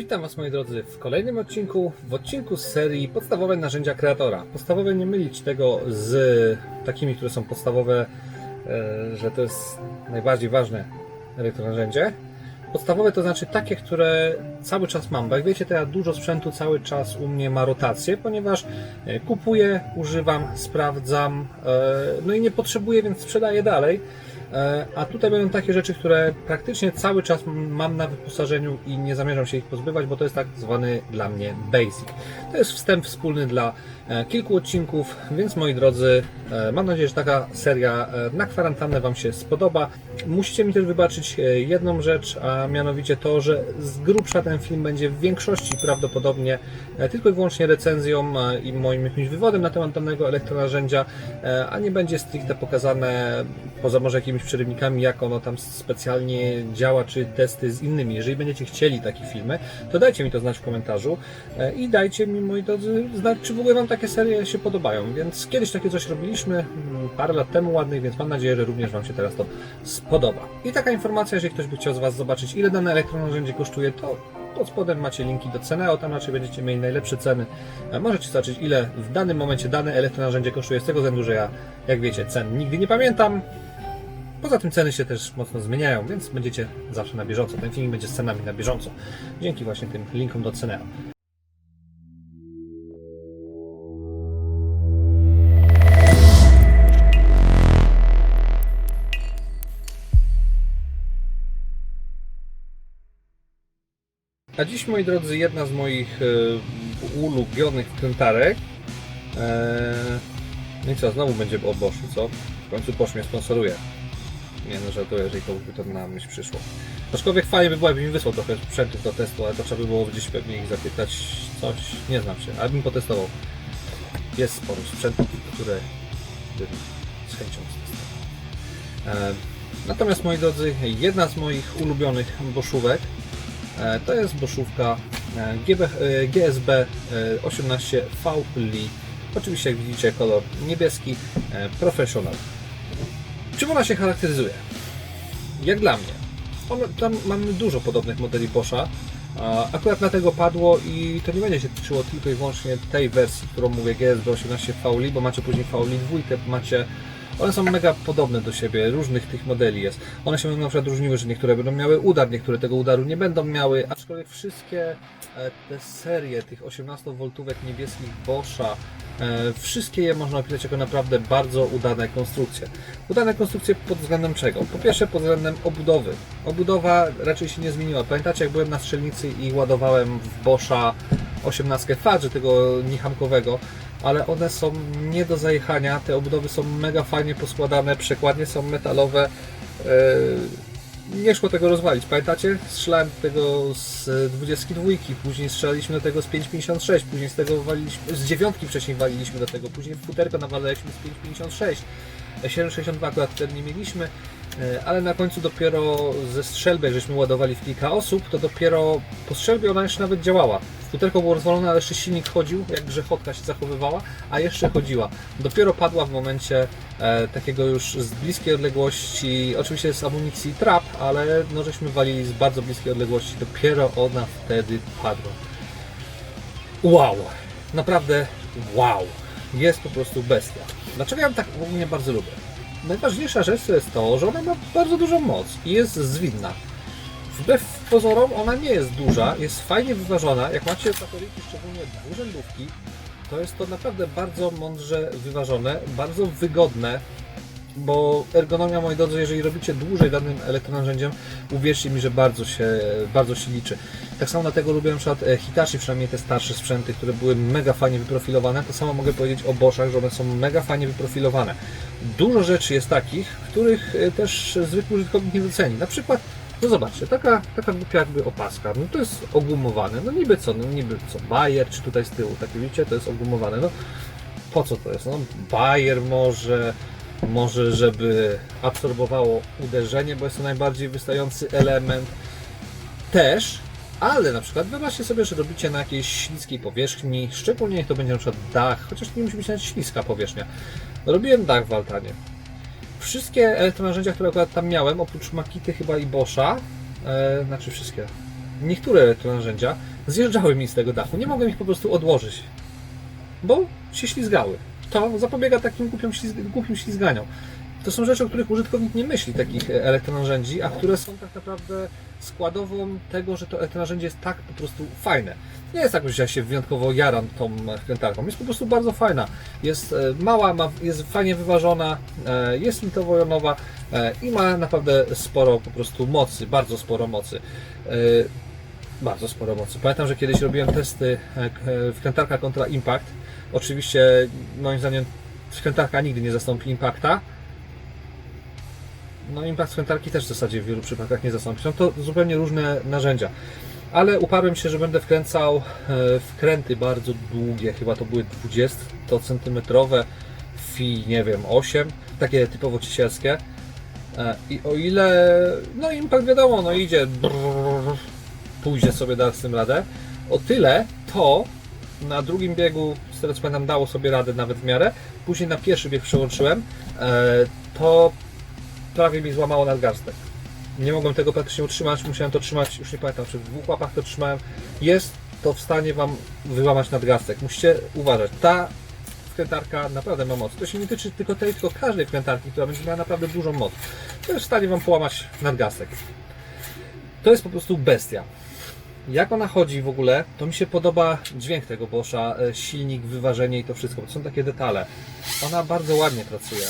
Witam Was moi drodzy w kolejnym odcinku, w odcinku z serii Podstawowe narzędzia kreatora. Podstawowe nie mylić tego z takimi, które są podstawowe, e, że to jest najbardziej ważne elektronarzędzie. Podstawowe to znaczy takie, które cały czas mam, bo jak wiecie to ja dużo sprzętu cały czas u mnie ma rotację, ponieważ e, kupuję, używam, sprawdzam, e, no i nie potrzebuję, więc sprzedaję dalej. E, A tutaj będą takie rzeczy, które praktycznie cały czas mam na wyposażeniu i nie zamierzam się ich pozbywać, bo to jest tak zwany dla mnie basic. To jest wstęp wspólny dla e, kilku odcinków, więc moi drodzy, e, mam nadzieję, że taka seria na kwarantannę Wam się spodoba. Musicie mi też wybaczyć jedną rzecz, a mianowicie to, że z grubsza ten film będzie w większości prawdopodobnie tylko i wyłącznie recenzją i moim jakimś wywodem na temat danego elektronarzędzia, a nie będzie stricte pokazane poza może jakimiś przerywnikami, jak ono tam specjalnie działa, czy testy z innymi. Jeżeli będziecie chcieli takie filmy, to dajcie mi to znać w komentarzu e, i dajcie mi, moi drodzy, znać, czy w ogóle Wam takie serie się podobają. Więc kiedyś takie coś robiliśmy, mm, parę lat temu ładnych, więc mam nadzieję, że również Wam się teraz to spodoba. I taka informacja, jeżeli ktoś by chciał z Was zobaczyć, ile dane elektronarzędzie kosztuje, to pod spodem macie linki do Ceneo, tam raczej będziecie mieli najlepsze ceny. E, Możecie zobaczyć, ile w danym momencie dane elektronarzędzie kosztuje, z tego względu, że ja, jak wiecie, cen nigdy nie pamiętam. Poza tym ceny się też mocno zmieniają, więc będziecie zawsze na bieżąco. Ten filmik będzie z cenami na bieżąco. Dzięki właśnie tym linkom do Ceneo. A dziś, moi drodzy, jedna z moich e, ulubionych wkrętarek. E, no i co, znowu będzie o Boschu, co? W końcu Bosch mnie sponsoruje. Nie no, żartuję, jeżeli by to na myśl przyszło. Aczkolwiek fajnie by było, jakby mi wysłał trochę sprzętów do testu, ale to trzeba by było gdzieś pewnie ich zapytać coś, nie znam się, ale bym potestował. Jest sporo sprzętów, które bym z chęcią testował. Natomiast moi drodzy, jedna z moich ulubionych boszówek e, to jest boszówka GSB e, 18 V Li. Oczywiście jak widzicie kolor niebieski, e, Professional. Czym ona się charakteryzuje? Jak dla mnie. Tam mamy dużo podobnych modeli Boscha. Akurat dlatego padło i to nie będzie się tyczyło tylko i wyłącznie tej wersji, którą mówię GSB 18 Fauli, bo macie później Fauli 2, macie one są mega podobne do siebie, różnych tych modeli jest. One się na przykład różniły, że niektóre będą miały udar, niektóre tego udaru nie będą miały, aczkolwiek wszystkie e, te serie tych 18V niebieskich Boscha, wszystkie je można opisać jako naprawdę bardzo udane konstrukcje. Udane konstrukcje pod względem czego? Po pierwsze pod względem obudowy. Obudowa raczej się nie zmieniła. Pamiętacie jak byłem na strzelnicy i ładowałem w Boscha 18 Fadży, tego niechamkowego, ale one są nie do zajechania. Te obudowy są mega fajnie poskładane, przekładnie są metalowe. Yy, Nie szło tego rozwalić. Pamiętacie? Strzelałem tego z 22, później strzelaliśmy do tego z 5,56, później z tego waliliśmy, z dziewiątki wcześniej waliliśmy do tego, później w futerko nawaliliśmy z 5,56. 7,62 akurat wtedy nie mieliśmy, e, ale na końcu dopiero ze strzelby, żeśmy ładowali w kilka osób, to dopiero po strzelbie ona jeszcze nawet działała. Futerko było rozwalone, ale jeszcze silnik chodził, jak grzechotka się zachowywała, a jeszcze chodziła. Dopiero padła w momencie e, takiego już z bliskiej odległości, oczywiście z amunicji trap, ale no żeśmy walili z bardzo bliskiej odległości, dopiero ona wtedy padła. Wow! Naprawdę wow! Jest po prostu bestia. Dlaczego ja tak ogólnie bardzo lubię? Najważniejsza rzecz to jest to, że ona ma bardzo dużą moc i jest zwinna. Wbrew pozorom ona nie jest duża, jest fajnie wyważona. Jak macie bateryjki, szczególnie dwurzędówki, to jest to naprawdę bardzo mądrze wyważone, bardzo wygodne, bo ergonomia, moi drodzy, jeżeli robicie dłużej danym elektronarzędziem, uwierzcie mi, że bardzo się, bardzo się liczy. Tak samo dlatego lubię na przykład e, Hitachi, przynajmniej te starsze sprzęty, które były mega fajnie wyprofilowane. To samo mogę powiedzieć o Boschach, że one są mega fajnie wyprofilowane. Dużo rzeczy jest takich, których e, też zwykły użytkownik nie doceni. Na przykład, no zobaczcie, taka, taka głupia jakby opaska, no to jest ogumowane, no niby co, no niby co, Bayer, czy tutaj z tyłu, takie widzicie, to jest ogumowane, no po co to jest? No Bayer może, może żeby absorbowało uderzenie, bo jest to najbardziej wystający element też, ale na przykład wyobraźcie sobie, że robicie na jakiejś śliskiej powierzchni, szczególnie niech to będzie na przykład dach, chociaż nie musi być nawet śliska powierzchnia. Robiłem dach w altanie. Wszystkie elektronarzędzia, które akurat tam miałem, oprócz Makity chyba i Boscha, e, znaczy wszystkie, niektóre elektronarzędzia zjeżdżały mi z tego dachu. Nie mogłem ich po prostu odłożyć, bo się ślizgały. To zapobiega takim głupim, ślizg- głupim ślizganiom. To są rzeczy, o których użytkownik nie myśli, takich e, elektronarzędzi, a które są tak naprawdę składową tego, że to elektronarzędzie jest tak po prostu fajne. Nie jest tak, że ja się wyjątkowo jaram tą wkrętarką. Jest po prostu bardzo fajna. Jest e, mała, ma, jest fajnie wyważona, e, jest litowo-jonowa i ma naprawdę sporo po prostu mocy, bardzo sporo mocy. Bardzo sporo mocy. Pamiętam, że kiedyś robiłem testy wkrętarka kontra Impact. Oczywiście, moim zdaniem, wkrętarka nigdy nie zastąpi Impacta. No, Impact wkrętarki też w zasadzie w wielu przypadkach nie zastąpi. Są to zupełnie różne narzędzia. Ale uparłem się, że będę wkręcał e, wkręty bardzo długie, chyba to były 20 centymetrowe FI, nie wiem, 8, takie typowo ciesielskie. E, I o ile, no impact wiadomo, no idzie, brrr, pójdzie sobie da z tym radę, o tyle to na drugim biegu, z tego co pamiętam, dało sobie radę nawet w miarę, później na pierwszy bieg przełączyłem, e, to prawie mi złamało nadgarstek. Nie mogłem tego praktycznie utrzymać, musiałem to trzymać, już nie pamiętam, czy w dwóch łapach to trzymałem. Jest to w stanie Wam wyłamać nadgarstek. Musicie uważać. Ta wkrętarka naprawdę ma moc. To się nie tyczy tylko tej, tylko każdej wkrętarki, która będzie miała naprawdę dużą moc. To jest w stanie Wam połamać nadgarstek. To jest po prostu bestia. Jak ona chodzi w ogóle, to mi się podoba dźwięk tego Boscha, e, silnik, wyważenie i to wszystko. To są takie detale. Ona bardzo ładnie pracuje.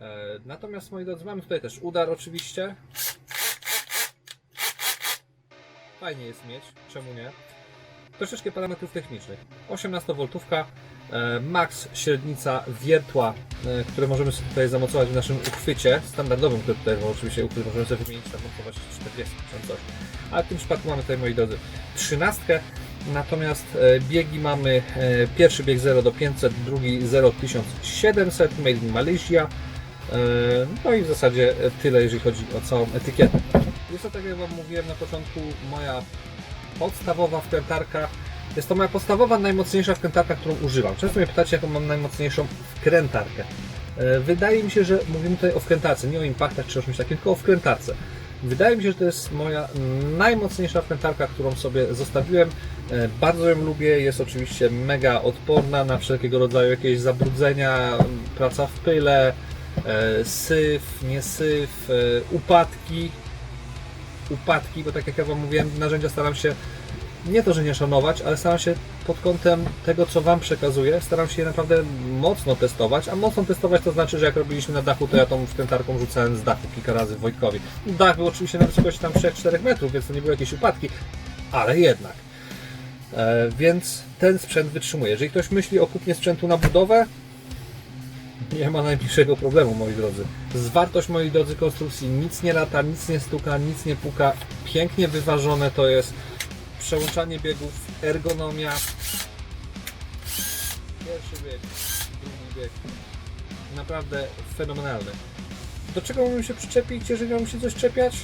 E, Natomiast moi drodzy, mamy tutaj też udar oczywiście. Fajnie jest mieć, czemu nie? Troszeczkę parametrów technicznych. 18V, e, max średnica wiertła, e, które możemy sobie tutaj zamocować w naszym uchwycie standardowym, który tutaj oczywiście uchwyt możemy sobie wymienić, tam mocować 40 czy coś. Ale w tym przypadku mamy tutaj, moi drodzy, 13. Natomiast e, biegi mamy pierwszy bieg 0 do 500, drugi 0 1700, made in Malaysia. No i w zasadzie tyle, jeżeli chodzi o całą etykietę. Jest to, tak jak Wam mówiłem na początku, moja podstawowa wkrętarka. Jest to moja podstawowa, najmocniejsza wkrętarka, którą używam. Często mnie pytacie, jaką mam najmocniejszą wkrętarkę. E, Wydaje mi się, że mówimy tutaj o wkrętarce, nie o impaktach czy o czymś takim, tylko o wkrętarce. Wydaje mi się, że to jest moja najmocniejsza wkrętarka, którą sobie zostawiłem. E, Bardzo ją lubię, jest oczywiście mega odporna na wszelkiego rodzaju jakieś zabrudzenia, praca w pyle, e, syf, nie syf, upadki. Upadki, bo tak jak ja Wam mówiłem, narzędzia staram się nie to, że nie szanować, ale staram się pod kątem tego, co Wam przekazuję, staram się je naprawdę mocno testować, a mocno testować to znaczy, że jak robiliśmy na dachu, to ja tą wkrętarką rzucałem z dachu kilka razy Wojtkowi. Dach był oczywiście na wysokości tam 3-4 metrów, więc to nie były jakieś upadki, ale jednak. E, więc ten sprzęt wytrzymuje. Jeżeli ktoś myśli o kupnie sprzętu na budowę, nie ma najmniejszego problemu, moi drodzy. Zwartość, moi drodzy, konstrukcji nic nie lata, nic nie stuka, nic nie puka. Pięknie wyważone to jest. Przełączanie biegów, ergonomia. Pierwszy bieg, drugi bieg. Naprawdę fenomenalny. Do czego mógłbym się przyczepić, jeżeli mam się coś czepiać?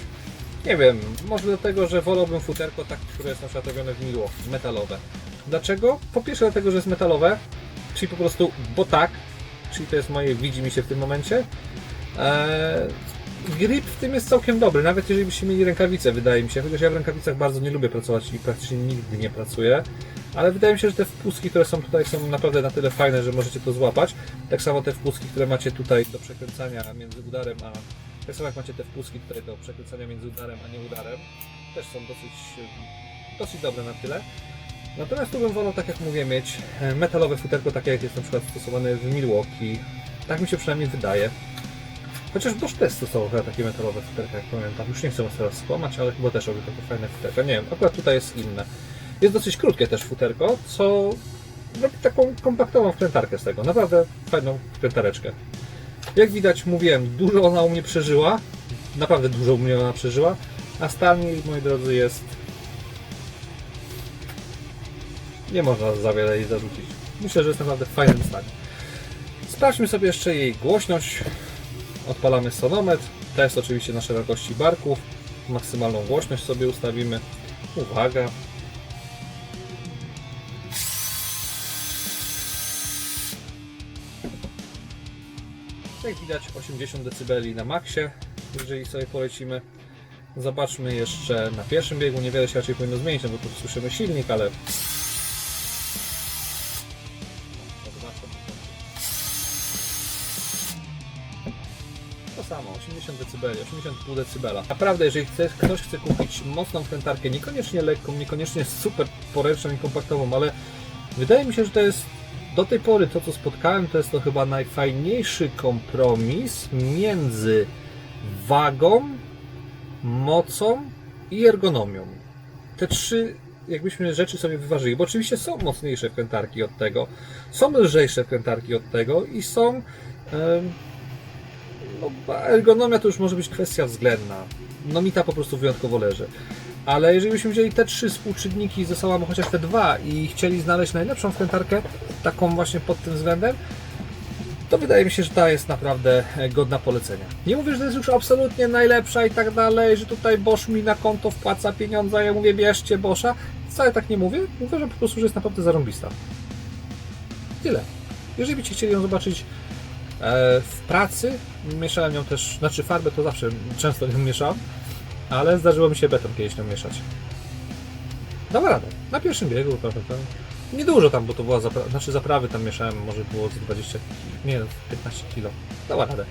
Nie wiem, może dlatego, że wolałbym futerko tak, które jest na przykład robione w Milwaukee, metalowe. Dlaczego? Po pierwsze dlatego, że jest metalowe, czyli po prostu, bo tak, czyli to jest moje, widzi mi się w tym momencie. Eee, grip w tym jest całkiem dobry, nawet jeżeli byście mieli rękawice, wydaje mi się, chociaż ja w rękawicach bardzo nie lubię pracować i praktycznie nigdy nie pracuję, ale wydaje mi się, że te wpustki, które są tutaj są naprawdę na tyle fajne, że możecie to złapać. Tak samo te wpustki, które macie tutaj do przekręcania między udarem a tak samo jak macie te wpustki tutaj do przekręcania między udarem a nie udarem, też są dosyć, dosyć dobre na tyle. Natomiast tu bym wolał, tak jak mówię, mieć e, metalowe futerko, takie jak jest na przykład stosowane w Milwaukee. Tak mi się przynajmniej wydaje. Chociaż Bosch też stosował takie metalowe futerka, jak pamiętam. Już nie chcę was teraz skłamać, ale chyba też robił takie fajne futerka. Nie wiem, akurat tutaj jest inne. Jest dosyć krótkie też futerko, co robi taką kompaktową wkrętarkę z tego. Naprawdę fajną wkrętareczkę. Jak widać, mówiłem, dużo ona u mnie przeżyła. Naprawdę dużo u mnie ona przeżyła. A stalniej, moi drodzy, jest nie można za wiele jej zarzucić. Myślę, że jest naprawdę w fajnym stanie. Sprawdźmy sobie jeszcze jej głośność. Odpalamy sonometr. Test oczywiście na szerokości barków. Maksymalną głośność sobie ustawimy. Uwaga. Jak widać 80 dB na maksie, jeżeli sobie polecimy. Zobaczmy jeszcze na pierwszym biegu. Niewiele się raczej powinno zmienić, no bo tu słyszymy silnik, ale. Samo, 80 dB, 80,5 dB. Naprawdę, jeżeli chce, ktoś chce kupić mocną wkrętarkę, niekoniecznie lekką, niekoniecznie super poręczną i kompaktową, ale wydaje mi się, że to jest do tej pory to, co spotkałem, to jest to chyba najfajniejszy kompromis między wagą, mocą i ergonomią. Te trzy jakbyśmy rzeczy sobie wyważyli, bo oczywiście są mocniejsze wkrętarki od tego, są lżejsze wkrętarki od tego i są em, no, ergonomia to już może być kwestia względna. No mi ta po prostu wyjątkowo leży. Ale jeżeli byśmy wzięli te trzy współczynniki ze sobą, chociaż te dwa i chcieli znaleźć najlepszą wkrętarkę, taką właśnie pod tym względem, to wydaje mi się, że ta jest naprawdę e, godna polecenia. Nie mówię, że to jest już absolutnie najlepsza i tak dalej, że tutaj Bosch mi na konto wpłaca pieniądze, ja mówię bierzcie Boscha. Wcale tak nie mówię. Mówię, że po prostu, że jest naprawdę zarąbista. Tyle. Jeżeli byście chcieli ją zobaczyć w pracy, mieszałem ją też, znaczy farbę to zawsze często ją mieszałem, ale zdarzyło mi się beton kiedyś nią mieszać. Dała radę. Na pierwszym biegu, prawda? Niedużo tam, bo to była zapra- znaczy zaprawy tam mieszałem, może było z 20, nie 15 kg. Dała radę.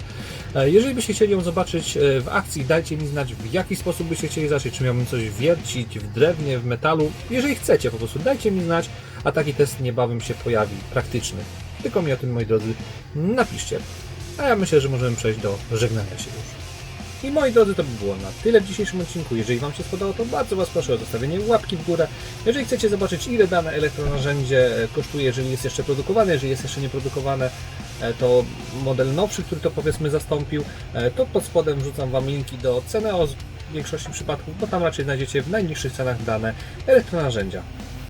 E, Jeżeli byście chcieli ją zobaczyć e, w akcji, dajcie mi znać w jaki sposób byście chcieli zacząć, czy miałbym coś wiercić w drewnie, w metalu. Jeżeli chcecie po prostu, dajcie mi znać, a taki test niebawem się pojawi, praktyczny. Tylko mi o tym, moi drodzy, napiszcie. A ja myślę, że możemy przejść do żegnania się już. I moi drodzy, to by było na tyle w dzisiejszym odcinku. Jeżeli Wam się spodobało, to bardzo Was proszę o zostawienie łapki w górę. Jeżeli chcecie zobaczyć, ile dane elektronarzędzie e, kosztuje, jeżeli jest jeszcze produkowane, jeżeli jest jeszcze nieprodukowane, e, to model nowszy, który to powiedzmy zastąpił, e, to pod spodem wrzucam Wam linki do Ceneo w większości przypadków, bo tam raczej znajdziecie w najniższych cenach dane elektronarzędzia.